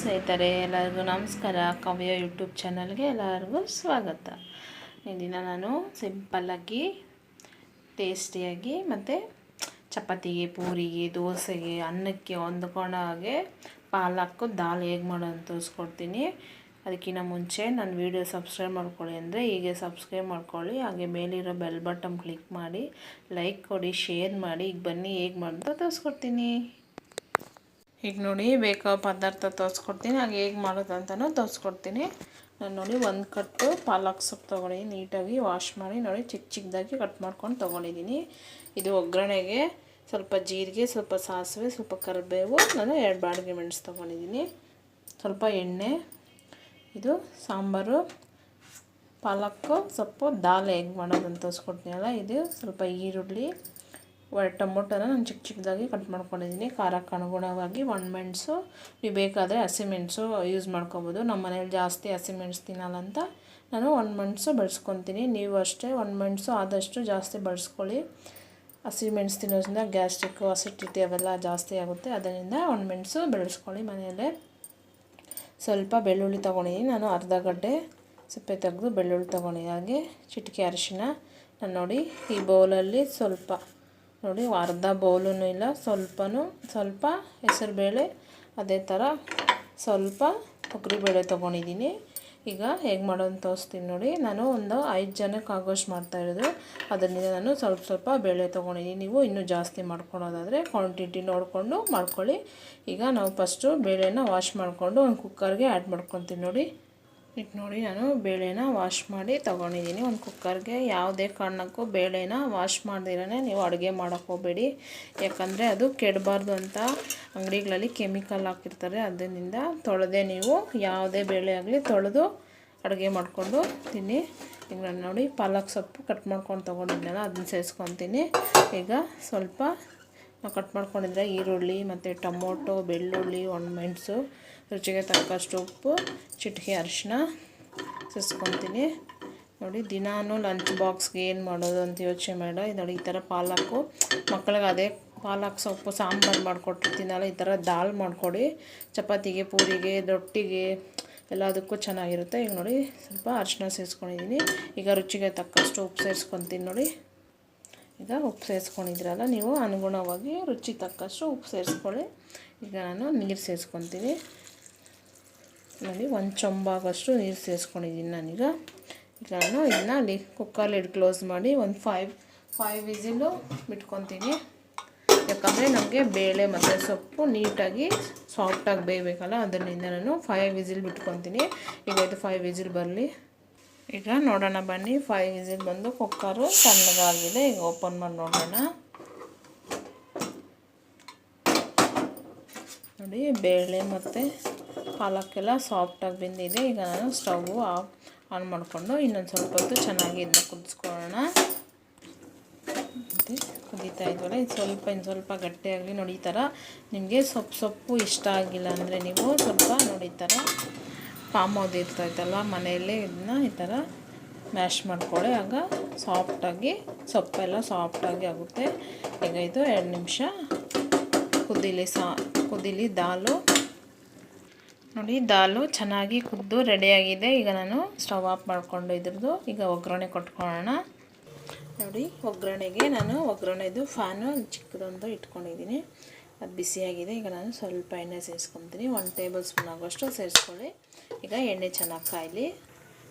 ಸ್ನೇಹಿತರೆ, ಎಲ್ಲರಿಗೂ ನಮಸ್ಕಾರ. ಕವ್ಯ ಯೂಟ್ಯೂಬ್ ಚಾನಲ್ಗೆ ಎಲ್ಲರಿಗೂ ಸ್ವಾಗತ. ಈ ದಿನ ನಾನು ಸಿಂಪಲ್ಲಾಗಿ, ಟೇಸ್ಟಿಯಾಗಿ ಮತ್ತು ಚಪಾತಿಗೆ, ಪೂರಿಗೆ, ದೋಸೆಗೆ, ಅನ್ನಕ್ಕೆ ಹೊಂದ್ಕೊಳ್ಳೋ ಹಾಗೆ ಪಾಲಕ್ಕು ದಾಲ್ ಹೇಗೆ ಮಾಡೋದು ತೋರಿಸ್ಕೊಡ್ತೀನಿ. ಅದಕ್ಕಿಂತ ಮುಂಚೆ ನನ್ನ ವೀಡಿಯೋ ಸಬ್ಸ್ಕ್ರೈಬ್ ಮಾಡ್ಕೊಳ್ಳಿ ಅಂದರೆ ಹೀಗೆ ಸಬ್ಸ್ಕ್ರೈಬ್ ಮಾಡ್ಕೊಳ್ಳಿ. ಹಾಗೆ ಮೇಲಿರೋ ಬೆಲ್ ಬಟನ್ ಕ್ಲಿಕ್ ಮಾಡಿ, ಲೈಕ್ ಕೊಡಿ, ಶೇರ್ ಮಾಡಿ. ಈಗ ಬನ್ನಿ ಹೇಗೆ ಮಾಡೋದು ತೋರಿಸ್ಕೊಡ್ತೀನಿ. ಈಗ ನೋಡಿ ಬೇಕಾದ ಪದಾರ್ಥ ತೋರಿಸ್ಕೊಡ್ತೀನಿ. ಹಾಗೆ ಹೇಗೆ ಮಾಡೋದು ತೋರಿಸ್ಕೊಡ್ತೀನಿ. ನಾನು ನೋಡಿ ಒಂದು ಕಟ್ಟು ಪಾಲಕ್ ಸೊಪ್ಪು ತೊಗೊಂಡು ನೀಟಾಗಿ ವಾಶ್ ಮಾಡಿ ನೋಡಿ ಚಿಕ್ಕ ಚಿಕ್ಕದಾಗಿ ಕಟ್ ಮಾಡ್ಕೊಂಡು ತೊಗೊಂಡಿದ್ದೀನಿ ಇದು ಒಗ್ಗರಣೆಗೆ ಸ್ವಲ್ಪ ಜೀರಿಗೆ, ಸ್ವಲ್ಪ ಸಾಸಿವೆ, ಸ್ವಲ್ಪ ಕರಿಬೇವು, ನಾನು ಎರಡು ಬಾಡಿಗೆ ಮೆಣಸು ತೊಗೊಂಡಿದ್ದೀನಿ ಸ್ವಲ್ಪ ಎಣ್ಣೆ, ಇದು ಸಾಂಬಾರು ಪಾಲಕ್ಕು ಸೊಪ್ಪು, ದಾಲ್ ಹೇಗೆ ಮಾಡೋದಂತ ತೋರಿಸ್ಕೊಡ್ತೀನಲ್ಲ. ಇದು ಸ್ವಲ್ಪ ಈರುಳ್ಳಿ ಟೊಮೊಟೊನ ನಾನು ಚಿಕ್ಕ ಚಿಕ್ಕದಾಗಿ ಕಟ್ ಮಾಡ್ಕೊಂಡಿದ್ದೀನಿ. ಖಾರಕ್ಕೆ ಅನುಗುಣವಾಗಿ ಒಣ ಮೆಣಸು ನೀವು ಬೇಕಾದರೆ ಹಸಿಮೆಣಸು ಯೂಸ್ ಮಾಡ್ಕೊಬೋದು. ನಮ್ಮ ಮನೇಲಿ ಜಾಸ್ತಿ ಹಸಿಮೆಣಸು ತಿನ್ನಲ್ಲ ಅಂತ ನಾನು ಒಣ ಮೆಣಸು ಬಳಸ್ಕೊತೀನಿ. ನೀವು ಅಷ್ಟೇ ಒಣ ಮೆಣಸು ಆದಷ್ಟು ಜಾಸ್ತಿ ಬಳಸ್ಕೊಳ್ಳಿ. ಹಸಿಮೆಣಸು ತಿನ್ನೋದ್ರಿಂದ ಗ್ಯಾಸ್ಟ್ರಿಕ್ಕು ಅಸಿಡಿಟಿ ಅವೆಲ್ಲ ಜಾಸ್ತಿ ಆಗುತ್ತೆ. ಅದರಿಂದ ಒಣ ಮೆಣಸು ಬೆಳೆಸ್ಕೊಳ್ಳಿ ಮನೆಯಲ್ಲೇ. ಸ್ವಲ್ಪ ಬೆಳ್ಳುಳ್ಳಿ ತೊಗೊಂಡಿದ್ದೀನಿ ನಾನು ಅರ್ಧ ಗಡ್ಡೆ ಸಿಪ್ಪೆ ತೆಗೆದು ಬೆಳ್ಳುಳ್ಳಿ ತೊಗೊಂಡಿದ್ದಾಗೆ ಹಾಗೆ ಚಿಟಿಕೆ ಅರಿಶಿನ. ನಾನು ನೋಡಿ ಈ ಬೌಲಲ್ಲಿ ಸ್ವಲ್ಪ ನೋಡಿ ಅರ್ಧ ಬೌಲೂ ಇಲ್ಲ, ಸ್ವಲ್ಪನೂ, ಸ್ವಲ್ಪ ಹೆಸರುಬೇಳೆ ಅದೇ ಥರ ಸ್ವಲ್ಪ ತೊಗರಿಬೇಳೆ ತೊಗೊಂಡಿದ್ದೀನಿ. ಈಗ ಹೇಗೆ ಮಾಡೋದು ತೋರಿಸ್ತೀನಿ ನೋಡಿ. ನಾನು ಒಂದು ಐದು ಜನಕ್ಕೆ ಆಗೋಷ್ಟು ಮಾಡ್ತಾಯಿರೋದು ಅದರಿಂದ ನಾನು ಸ್ವಲ್ಪ ಸ್ವಲ್ಪ ಬೇಳೆ ತೊಗೊಂಡಿದ್ದೀನಿ. ನೀವು ಇನ್ನೂ ಜಾಸ್ತಿ ಮಾಡ್ಕೊಳೋದಾದರೆ ಕ್ವಾಂಟಿಟಿ ನೋಡಿಕೊಂಡು ಮಾಡ್ಕೊಳ್ಳಿ. ಈಗ ನಾವು ಫಸ್ಟು ಬೇಳೆನ ವಾಶ್ ಮಾಡಿಕೊಂಡು ಒಂದು ಕುಕ್ಕರ್ಗೆ ಆ್ಯಡ್ ಮಾಡ್ಕೊತೀನಿ ನೋಡಿ. ಈಗ ನೋಡಿ ನಾನು ಬೇಳೆನ ವಾಶ್ ಮಾಡಿ ತೊಗೊಂಡಿದ್ದೀನಿ. ಒಂದು ಕುಕ್ಕರ್ಗೆ ಯಾವುದೇ ಕಾರಣಕ್ಕೂ ಬೇಳೆನ ವಾಶ್ ಮಾಡ್ದಿರೇ ನೀವು ಅಡುಗೆ ಮಾಡೋಕೆ ಹೋಗಬೇಡಿ. ಯಾಕಂದರೆ ಅದು ಕೆಡಬಾರ್ದು ಅಂತ ಅಂಗಡಿಗಳಲ್ಲಿ ಕೆಮಿಕಲ್ ಹಾಕಿರ್ತಾರೆ. ಅದರಿಂದ ತೊಳೆದೇ ನೀವು ಯಾವುದೇ ಬೇಳೆ ಆಗಲಿ ತೊಳೆದು ಅಡುಗೆ ಮಾಡಿಕೊಂಡು ತಿನ್ನಿ. ಈಗ ನೋಡಿ ಪಾಲಕ್ ಸೊಪ್ಪು ಕಟ್ ಮಾಡ್ಕೊಂಡು ತೊಗೊಂಡಿದ್ದೀನಲ್ಲ ಅದನ್ನ ಸೇರಿಸ್ಕೊತೀನಿ. ಈಗ ಸ್ವಲ್ಪ ಕಟ್ ಮಾಡ್ಕೊಂಡಿದ್ರೆ ಈರುಳ್ಳಿ ಮತ್ತು ಟೊಮೊಟೊ, ಬೆಳ್ಳುಳ್ಳಿ, ಒಣಮೆಣಸು ರುಚಿಗೆ ತಕ್ಕಷ್ಟು ಉಪ್ಪು, ಚಿಟಿಕೆ ಅರಿಶಿನ ಸಿಸ್ಕೊತೀನಿ. ನೋಡಿ, ದಿನಾನು ಲಂಚ್ ಬಾಕ್ಸ್ಗೆ ಏನು ಮಾಡೋದು ಅಂತ ಯೋಚನೆ ಮಾಡೋ ಇದು ನೋಡಿ, ಈ ಥರ ಪಾಲಕ್ಕು. ಮಕ್ಕಳಿಗೆ ಅದೇ ಪಾಲಕ್ ಸೊಪ್ಪು, ಸಾಂಬಾರು ಮಾಡಿಕೊಟ್ಟಿರ್ತೀನಲ್ಲ, ಈ ಥರ ದಾಲ್ ಮಾಡಿಕೊಡಿ. ಚಪಾತಿಗೆ, ಪೂರಿಗೆ, ರೊಟ್ಟಿಗೆ, ಎಲ್ಲದಕ್ಕೂ ಚೆನ್ನಾಗಿರುತ್ತೆ. ಈಗ ನೋಡಿ, ಸ್ವಲ್ಪ ಅರಿಶಿನ ಸೇರಿಸ್ಕೊಂಡಿದ್ದೀನಿ ಈಗ ರುಚಿಗೆ ತಕ್ಕಷ್ಟು ಉಪ್ಪು ಸೇರಿಸ್ಕೊತೀನಿ ನೋಡಿ. ಈಗ ಉಪ್ಪು ಸೇರಿಸ್ಕೊಂಡಿದ್ರಲ್ಲ ನೀವು ಅನುಗುಣವಾಗಿ ರುಚಿ ತಕ್ಕಷ್ಟು ಉಪ್ಪು ಸೇರಿಸ್ಕೊಳ್ಳಿ ಈಗ ನಾನು ನೀರು ಸೇರಿಸ್ಕೊತೀನಿ ನೋಡಿ ಒಂದು ಚೊಂಬಾಗಷ್ಟು ನೀರು ಸೇರಿಸ್ಕೊಂಡಿದ್ದೀನಿ ನಾನೀಗ. ಈಗ ನಾನು ಇದನ್ನ ಅಲ್ಲಿ ಕುಕ್ಕರ್ ಲಿಡ್ ಕ್ಲೋಸ್ ಮಾಡಿ ಒಂದು ಫೈವ್ ಫೈವ್ ವಿಸಿಲು ಬಿಟ್ಕೊತೀನಿ. ಯಾಕಂದರೆ ನಮಗೆ ಬೇಳೆ ಮತ್ತು ಸೊಪ್ಪು ನೀಟಾಗಿ ಸಾಫ್ಟಾಗಿ ಬೇಯಬೇಕಲ್ಲ ಅದರಿಂದ ನಾನು ಫೈವ್ ವಿಸಿಲ್ ಬಿಟ್ಕೊತೀನಿ. ಈಗ ಇದು ಫೈವ್ ವಿಸಿಲ್ ಬರಲಿ. ಈಗ ನೋಡೋಣ ಬನ್ನಿ, ಫೈವ್ ವಿಸಿಲ್ ಬಂದು ಕುಕ್ಕರು ಸಣ್ಣದಾಗಿದೆ, ಈಗ ಓಪನ್ ಮಾಡಿ ನೋಡೋಣ. ನೋಡಿ, ಬೇಳೆ ಮತ್ತು ಪಾಲಕ್ಕೆಲ್ಲ ಸಾಫ್ಟಾಗಿ ಬೆಂದಿದೆ. ಈಗ ನಾನು ಸ್ಟವ್ ಆನ್ ಮಾಡಿಕೊಂಡು ಇನ್ನೊಂದು ಸ್ವಲ್ಪ ಹೊತ್ತು ಚೆನ್ನಾಗಿ ಇದನ್ನ ಕುದಿಸ್ಕೊಳ್ಳೋಣ. ಕುದೀತಾ ಇದ್ವಲ್ಲ, ಇದು ಸ್ವಲ್ಪ ಇನ್ನು ಸ್ವಲ್ಪ ಗಟ್ಟಿಯಾಗಲಿ ನೋಡಿ ನಿಮಗೆ ಸೊಪ್ಪು ಸೊಪ್ಪು ಇಷ್ಟ ಆಗಿಲ್ಲ ಅಂದರೆ ನೀವು ಸ್ವಲ್ಪ ನೋಡಿ ಈ ಥರ ಪಾಮೋದು ಇರ್ತೈತಲ್ಲ, ಮನೆಯಲ್ಲೇ ಇದನ್ನ ಈ ಥರ ಮ್ಯಾಶ್ ಮಾಡ್ಕೊಳ್ಳಿ. ಆಗ ಸಾಫ್ಟಾಗಿ ಸೊಪ್ಪೆಲ್ಲ ಸಾಫ್ಟಾಗಿ ಆಗುತ್ತೆ. ಈಗ ಇದು ಎರಡು ನಿಮಿಷ ಕುದೀಲಿ ಸಾ, ಕುದೀಲಿ ದಾಲು ನೋಡಿ, ದಾಲು ಚೆನ್ನಾಗಿ ಕುದ್ದು ರೆಡಿಯಾಗಿದೆ. ಈಗ ನಾನು ಸ್ಟವ್ ಆಫ್ ಮಾಡಿಕೊಂಡು ಇದ್ರದ್ದು ಈಗ ಒಗ್ಗರಣೆ ಕೊಟ್ಕೊಳ್ಳೋಣ. ನೋಡಿ, ಒಗ್ಗರಣೆಗೆ ನಾನು ಒಗ್ಗರಣೆದು ಫ್ಯಾನು ಚಿಕ್ಕದೊಂದು ಇಟ್ಕೊಂಡಿದ್ದೀನಿ. ಅದು ಬಿಸಿಯಾಗಿದೆ. ಈಗ ನಾನು ಸ್ವಲ್ಪ ಎಣ್ಣೆ ಸೇರಿಸ್ಕೊತೀನಿ. ಒನ್ ಟೇಬಲ್ ಸ್ಪೂನ್ ಆಗೋಷ್ಟು ಸೇರಿಸ್ಕೊಳ್ಳಿ. ಈಗ ಎಣ್ಣೆ ಚೆನ್ನಾಗಿ ಕಾಯಲಿ.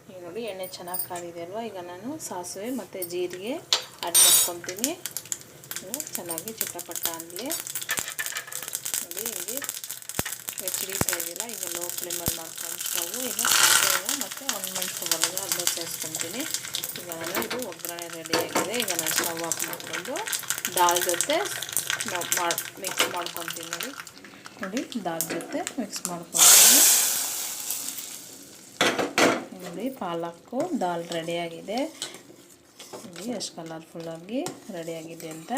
ಈಗ ನೋಡಿ, ಎಣ್ಣೆ ಚೆನ್ನಾಗಿ ಕಾದಿದೆ ಅಲ್ವಾ? ಈಗ ನಾನು ಸಾಸಿವೆ ಮತ್ತು ಜೀರಿಗೆ ಆ್ಯಡ್ ಮಾಡ್ಕೊತೀನಿ. ಚೆನ್ನಾಗಿ ಚಿಕ್ಕಪಟ್ಟ ಅಂದಲಿ ನೋಡಿ, ಹಿಂಗೆ ಎಚ್ಚರಿತಾ ಇಲ್ಲ ಈಗ ಲೋ ಫ್ಲೇಮಲ್ಲಿ ಮಾಡ್ಕೊಂಡು ಸ್ಟವ್ ಈಗ ಸಾಸಿವೆ ಮತ್ತು ಒಂದು ಮೆಣಸು ಬರೋದು ಅದನ್ನ ಸೇರಿಸ್ಕೊತೀನಿ. ಈಗ ನಾನು ಇದು ಒಗ್ಗರಣೆ ರೆಡಿಯಾಗಿದೆ ಈಗ ನಾನು ಸ್ಟವ್ ಆಫ್ ಮಾಡಿಕೊಂಡು ದಾಲ್ ಜೊತೆ ಮಾಡಿ ಮಿಕ್ಸ್ ಮಾಡ್ಕೊತೀನಿ ನೋಡಿ. ನೋಡಿ, ದಾಲ್ ಜೊತೆ ಮಿಕ್ಸ್ ಮಾಡ್ಕೊತೀನಿ. ನೋಡಿ, ಪಾಲಕ್ಕು, ದಾಲ್ ರೆಡಿಯಾಗಿದೆ ನೋಡಿ, ಎಷ್ಟು ಕಲರ್ಫುಲ್ಲಾಗಿ ರೆಡಿಯಾಗಿದೆ ಅಂತ.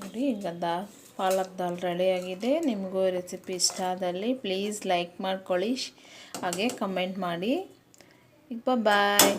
ನೋಡಿ, ಈಗ ದಾ ಪಾಲಕ್ ದಾಲ್ ರೆಡಿಯಾಗಿದೆ. ನಿಮಗೂ ರೆಸಿಪಿ ಇಷ್ಟ ಆದಲ್ಲಿ ಪ್ಲೀಸ್ ಲೈಕ್ ಮಾಡ್ಕೊಳ್ಳಿ ಹಾಗೆ ಕಮೆಂಟ್ ಮಾಡಿ. ಈಗ ಬಾಯ್.